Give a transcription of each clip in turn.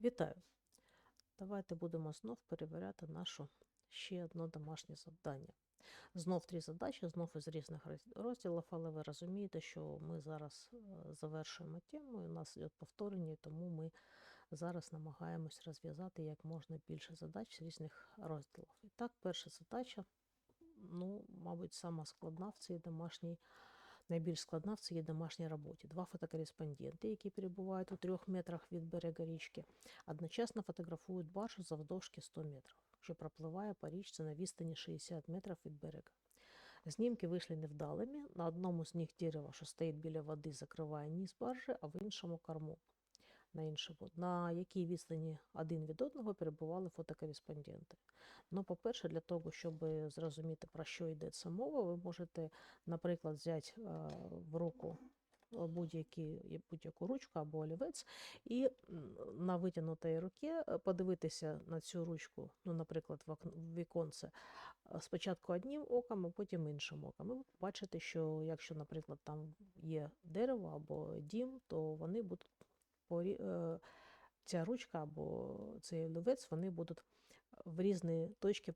Вітаю! Давайте будемо знов перевіряти нашу ще одне домашнє завдання. Знов три задачі, знов із різних розділів, але ви розумієте, що ми зараз е, завершуємо тему, і у нас є повторення, тому ми зараз намагаємось розв'язати як можна більше задач з різних розділів. І так, перша задача, ну, мабуть, сама складна в цій домашній Найбільш складна в цій домашній роботі. Два фотокореспонденти, які перебувають у трьох метрах від берега річки, одночасно фотографують баржу завдовжки 100 метрів, що пропливає по річці на відстані 60 метрів від берега. Знімки вийшли невдалими. На одному з них дерево, що стоїть біля води, закриває ніс баржі, а в іншому корму. На іншому, на якій відстані один від одного перебували фотокореспонденти. Ну, по-перше, для того, щоб зрозуміти, про що йдеться мова, ви можете, наприклад, взяти в руку будь-яку ручку або олівець, і на витягнутій руці подивитися на цю ручку, ну, наприклад, в віконце, спочатку одним оком, а потім іншим оком. І ви побачите, що якщо, наприклад, там є дерево або дім, то вони будуть ця ручка або цей олівець, вони будуть в різні точки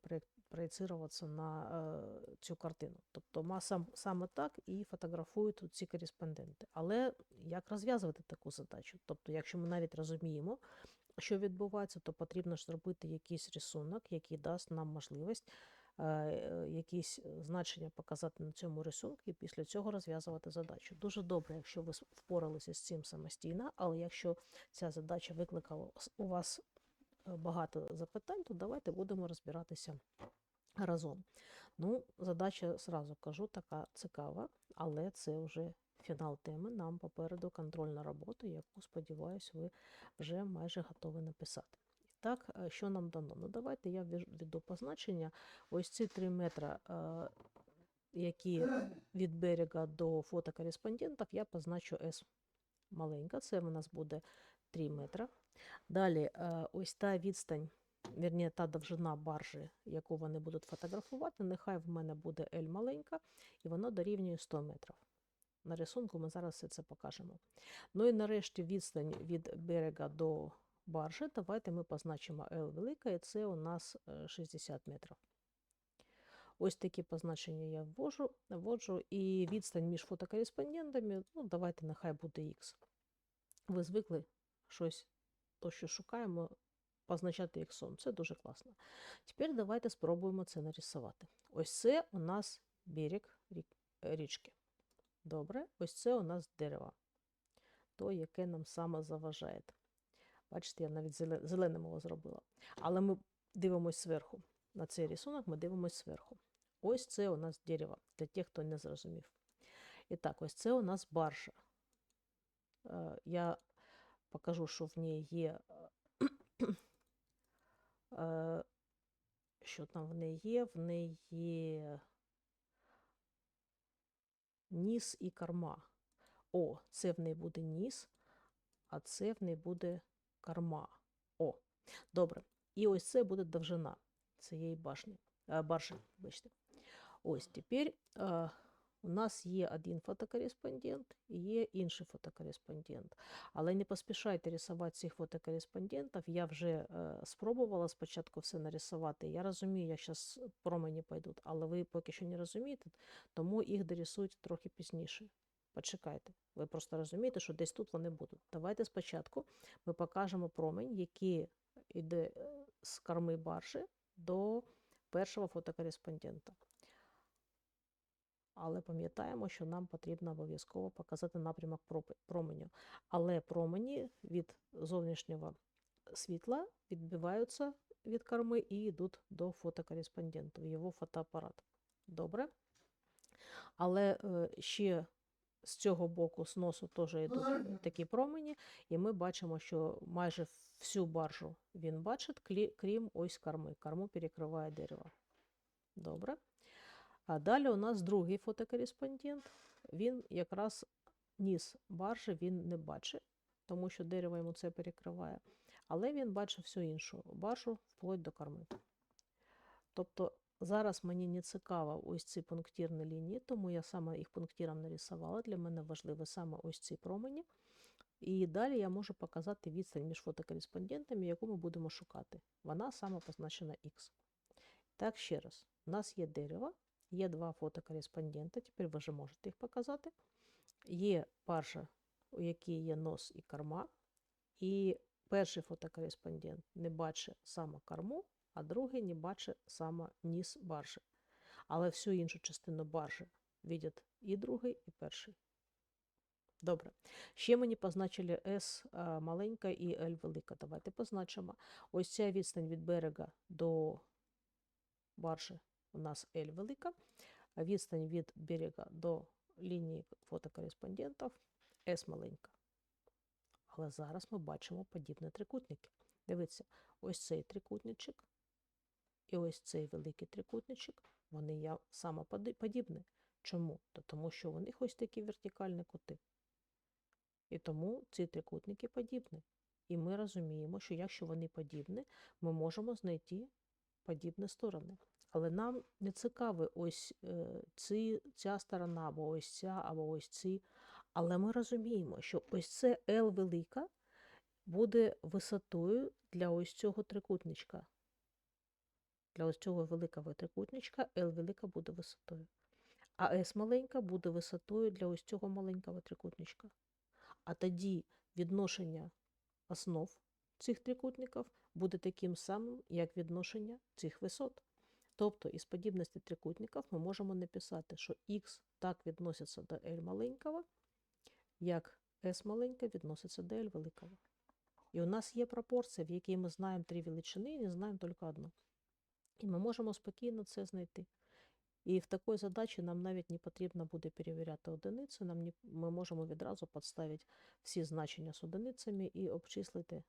проєцироваться на е, цю картину. Тобто сам, саме так і фотографують ці кореспонденти. Але як розв'язувати таку задачу? Тобто, якщо ми навіть розуміємо, що відбувається, то потрібно ж зробити якийсь рисунок, який дасть нам можливість е, якісь значення показати на цьому рисунку, і після цього розв'язувати задачу. Дуже добре, якщо ви впоралися з цим самостійно, але якщо ця задача викликала у вас багато запитань, то давайте будемо розбиратися разом. Ну, задача, сразу кажу, така цікава, але це вже фінал теми. Нам попереду контрольна робота, яку, сподіваюся, ви вже майже готові написати. Так, е, що нам дано? Ну, давайте я введу позначення. Ось ці 3 метри, е, які від берега до фотокореспондентів, я позначу S маленька, це в нас буде 3 метри. Далі, е, ось та відстань, вірні, та довжина баржі, яку вони будуть фотографувати, нехай в мене буде L маленька, і воно дорівнює 100 метрів. На рисунку ми зараз все це покажемо. Ну і нарешті відстань від берега до баржі. Давайте ми позначимо L велика, і це у нас е, 60 метрів. Ось такі позначення я ввожу, вводжу. І відстань між фотокореспондентами, ну, давайте нехай буде X. Ви звикли щось, то, що шукаємо, позначати іксом. Це дуже класно. Тепер давайте спробуємо це нарисувати. Ось це у нас берег річки. Добре, ось це у нас дерево, то, яке нам саме заважає. Бачите, я навіть зеленим його зробила. Але ми дивимося зверху. На цей рисунок ми дивимося зверху. Ось це у нас дерево, для тих, хто не зрозумів. І так, ось це у нас баржа. Е, Я покажу, що в ній є. е, Що там в неї є? В неї є ніс і корма. О, це в неї буде ніс, а це в неї буде корма. О, добре. І ось це буде довжина цієї башні, е. Вибачте. Ось тепер е, у нас є один фотокореспондент і є інший фотокореспондент. Але не поспішайте рисувати цих фотокореспондентів. Я вже е, спробувала спочатку все нарисувати. Я розумію, як зараз промені пойдуть, але ви поки що не розумієте, тому їх дорисують трохи пізніше. Почекайте. Ви просто розумієте, що десь тут вони будуть. Давайте спочатку ми покажемо промень, який йде е, з корми баржі до першого фотокореспондента. Але пам'ятаємо, що нам потрібно обов'язково показати напрямок променю. Але промені від зовнішнього світла відбиваються від корми і йдуть до фотокореспондента, в його фотоапарат. Добре? Але е, ще з цього боку, з носу, теж йдуть такі промені, і ми бачимо, що майже всю баржу він бачить, крім ось корми. Корму перекриває дерево. Добре. А далі у нас другий фотокореспондент. Він якраз ніс баржі він не бачить, тому що дерево йому це перекриває. Але він бачить всю іншу баржу вплоть до корми. Тобто зараз мені не цікаво ось ці пунктирні лінії, тому я саме їх пунктиром нарисувала. Для мене важливо саме ось ці промені. І далі я можу показати відстань між фотокореспондентами, яку ми будемо шукати. Вона саме позначена Х. Так, ще раз, у нас є дерево, є два фотокореспондента, тепер ви вже можете їх показати. Є парша, у якій є нос і корма, і перший фотокореспондент не бачить саме корму, а другий не бачить саме ніс баржі. Але всю іншу частину баржі видять і другий, і перший. Добре. Ще мені позначили S маленька і L велика. Давайте позначимо. Ось ця відстань від берега до баржі у нас L велика, відстань від берега до лінії фотокореспондентів S маленька. Але зараз ми бачимо подібні трикутники. Дивіться, ось цей трикутничок і ось цей великий трикутничок, вони я саме подібні. Чому? То тому що у них ось такі вертикальні кути. І тому ці трикутники подібні. І ми розуміємо, що якщо вони подібні, ми можемо знайти подібні сторони. Але нам не цікаві ось е, ці, ця сторона, або ось ця, або ось ці. Але ми розуміємо, що ось це L велика буде висотою для ось цього трикутничка. Для ось цього великого трикутничка L велика буде висотою. А S маленька буде висотою для ось цього маленького трикутничка. А тоді відношення основ цих трикутників буде таким самим, як відношення цих висот. Тобто із подібності трикутників ми можемо написати, що х так відноситься до L маленького, як S маленька відноситься до L великого. І у нас є пропорція, в якій ми знаємо три величини і не знаємо тільки одну. І ми можемо спокійно це знайти. І в такій задачі нам навіть не потрібно буде перевіряти одиниці, нам не, ми можемо відразу підставити всі значення з одиницями і обчислити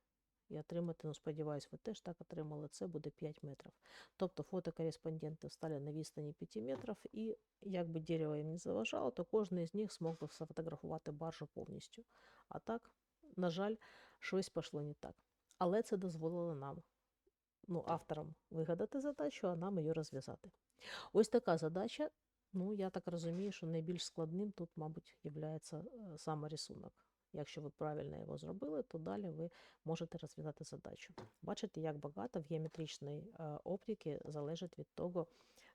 і отримати, ну сподіваюсь, ви теж так отримали, це буде 5 метрів. Тобто фотокореспонденти стали на відстані 5 метрів, і якби дерево їм не заважало, то кожен з них змог би сфотографувати баржу повністю. А так, на жаль, щось пішло не так. Але це дозволило нам, ну, авторам вигадати задачу, а нам її розв'язати. Ось така задача. Ну, я так розумію, що найбільш складним тут, мабуть, є саме рисунок. Якщо ви правильно його зробили, то далі ви можете розв'язати задачу. Бачите, як багато в геометричній е, оптиці залежить від того,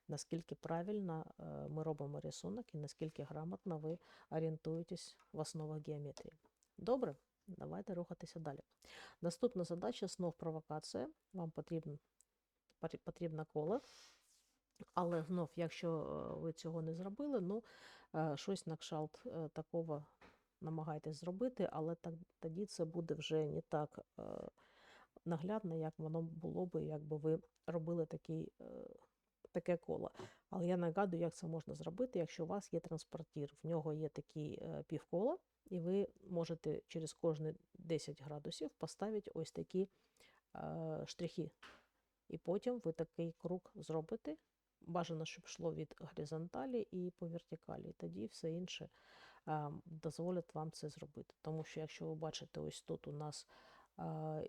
наскільки правильно е, ми робимо рисунок і наскільки грамотно ви орієнтуєтесь в основах геометрії. Добре, давайте рухатися далі. Наступна задача знов провокація. Вам потрібно, потрібно коло. Але знов, якщо е, ви цього не зробили, ну щось на кшалт такого намагайтесь зробити, але так, тоді це буде вже не так е, наглядно, як воно було би, якби ви робили такий, е, таке коло. Але я нагадую, як це можна зробити, якщо у вас є транспортір, в нього є такий е, півкола, і ви можете через кожні 10 градусів поставити ось такі е, штрихи. І потім ви такий круг зробите. Бажано, щоб йшло від горизонталі і по вертикалі. І тоді все інше дозволять вам це зробити. Тому що, якщо ви бачите, ось тут у нас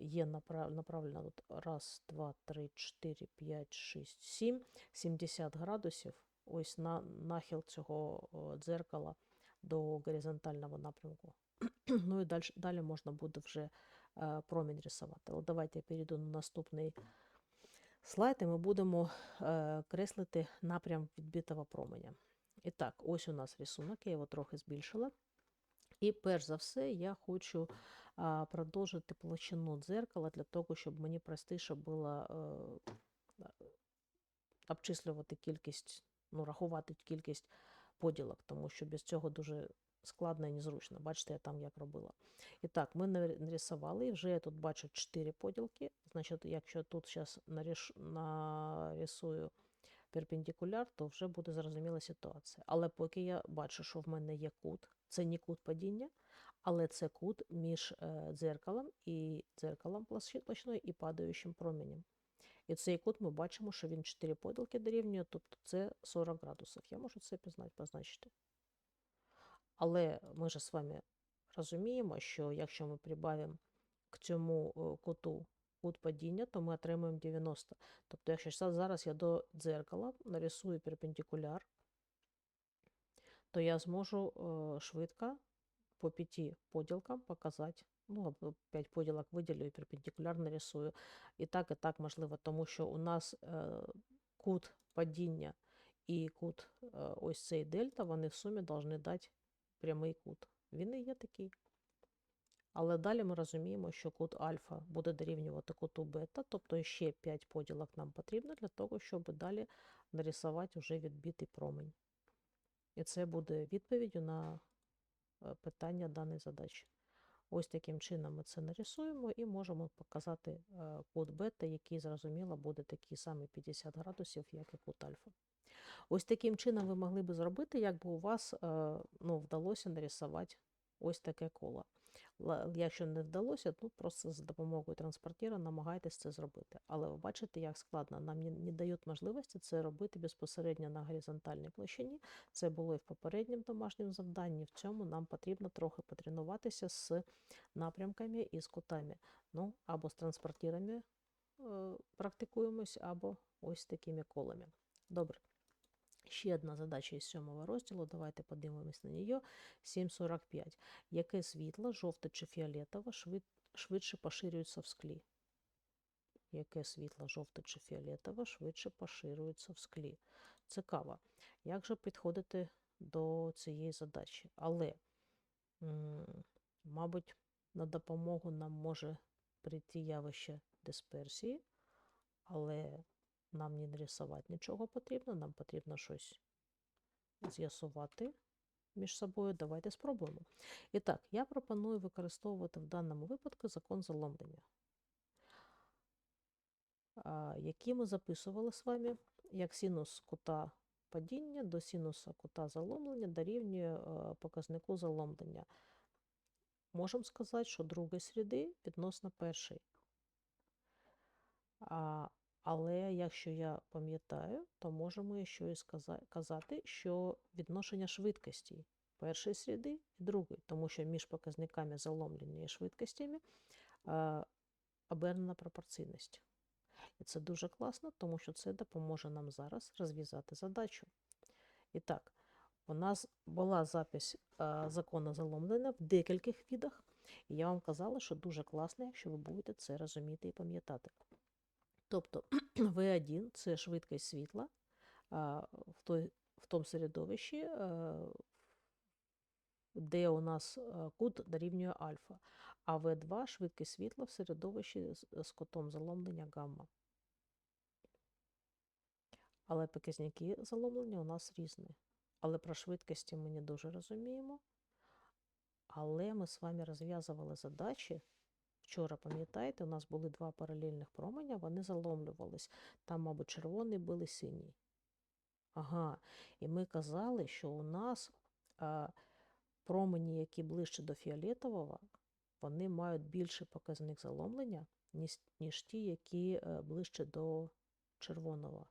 є направлено тут раз, два, три, чотири, п'ять, шість, сім, 70 градусів. Ось на нахил цього дзеркала до горизонтального напрямку. ну і далі, далі можна буде вже промінь рисувати. Але давайте я перейду на наступний слайд, і ми будемо креслити напрям відбитого променя. І так, ось у нас рисунок, я його трохи збільшила. І перш за все, я хочу а, продовжити площину дзеркала для того, щоб мені простіше було а, обчислювати кількість, ну, рахувати кількість поділок, тому що без цього дуже складно і незручно. Бачите, я там як робила. І так, ми нарисували, вже я тут бачу 4 поділки. Значить, якщо тут зараз нарисую перпендикуляр, то вже буде зрозуміла ситуація. Але поки я бачу, що в мене є кут, це не кут падіння, але це кут між е, дзеркалом і дзеркалом площиною і падаючим променем. І цей кут ми бачимо, що він 4 поділки дорівнює, тобто це 40 градусів. Я можу це позначити. Але ми ж з вами розуміємо, що якщо ми прибавимо к цьому е, куту кут падіння, то ми отримуємо 90. Тобто, якщо зараз я до дзеркала нарисую перпендикуляр, то я зможу е, швидко по пяти поділкам показати, ну, або 5 поділок виділю і перпендикулярно рисую. І так, і так можливо, тому що у нас е, кут падіння і кут е, ось цей дельта, вони в сумі повинні дати прямий кут. Він і є такий. Але далі ми розуміємо, що кут альфа буде дорівнювати куту бета, тобто ще 5 поділок нам потрібно для того, щоб далі нарисувати вже відбитий промінь. І це буде відповіддю на е, питання даної задачі. Ось таким чином ми це нарисуємо і можемо показати е, кут бета, який, зрозуміло, буде такий самий 50 градусів, як і кут альфа. Ось таким чином ви могли би зробити, якби у вас е, ну, вдалося нарисувати ось таке коло. Якщо не вдалося, ну просто за допомогою транспортира намагайтесь це зробити. Але ви бачите, як складно. Нам не, не дають можливості це робити безпосередньо на горизонтальній площині. Це було і в попередньому домашньому завданні. В цьому нам потрібно трохи потренуватися з напрямками і з кутами. Ну, або з транспортирами е, практикуємось, або ось такими колами. Добре. Ще одна задача із сьомого розділу. Давайте подивимось на неї. 7.45. Яке світло, жовте чи фіолетове, швидше поширюється в склі? Яке світло, жовте чи фіолетове, швидше поширюється в склі? Цікаво. Як же підходити до цієї задачі? Але, мабуть, на допомогу нам може прийти явище дисперсії, але нам не нарисувати нічого потрібно, нам потрібно щось з'ясувати між собою. Давайте спробуємо. І так, я пропоную використовувати в даному випадку закон заломлення, який ми записували з вами як синус кута падіння до синуса кута заломлення дорівнює е, показнику заломлення. Можемо сказати, що другої сліди відносно першої. Але якщо я пам'ятаю, то можемо ще і казати, що відношення швидкості першої сліди і другої, тому що між показниками заломлення і швидкостями е, обернена пропорційність. І це дуже класно, тому що це допоможе нам зараз розв'язати задачу. І так, у нас була запись е, закону заломлення в декількох відах, і я вам казала, що дуже класно, якщо ви будете це розуміти і пам'ятати. Тобто V1 це швидкість світла в, той, в тому середовищі, де у нас кут дорівнює альфа, а V2 швидкість світла в середовищі з кутом заломлення гамма. Але показники заломлення у нас різні. Але про швидкості ми не дуже розуміємо. Але ми з вами розв'язували задачі. Вчора, пам'ятаєте, у нас були два паралельних променя, вони заломлювались. Там, мабуть, червоний були синій. Ага, і ми казали, що у нас а, промені, які ближче до фіолетового, вони мають більший показник заломлення, ніж, ніж ті, які е, ближче до червоного.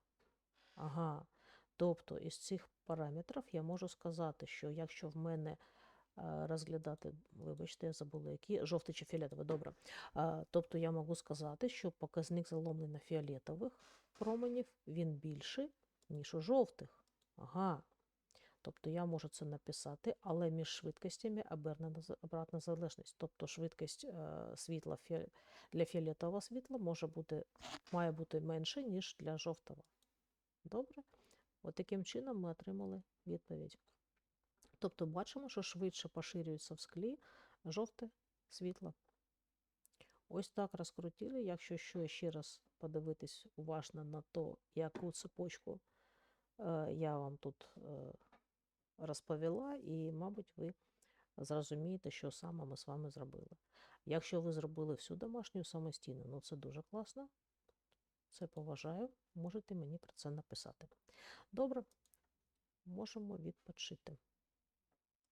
Ага. Тобто із цих параметрів я можу сказати, що якщо в мене розглядати, вибачте, я забула, які жовтий чи фіолетовий, добре. Тобто я можу сказати, що показник заломлення фіолетових променів він більший, ніж у жовтих. Ага. Тобто я можу це написати, але між швидкостями обернена обратна залежність. Тобто швидкість е, світла для фіолетового світла може бути, має бути менше, ніж для жовтого. Добре? От таким чином ми отримали відповідь. Тобто бачимо, що швидше поширюється в склі жовте світло. Ось так розкрутили. Якщо що ще раз подивитись уважно на то, яку цепочку е, я вам тут е, розповіла, і, мабуть, ви зрозумієте, що саме ми з вами зробили. Якщо ви зробили всю домашню самостійно, ну це дуже класно. Це поважаю, можете мені про це написати. Добре, можемо відпочити.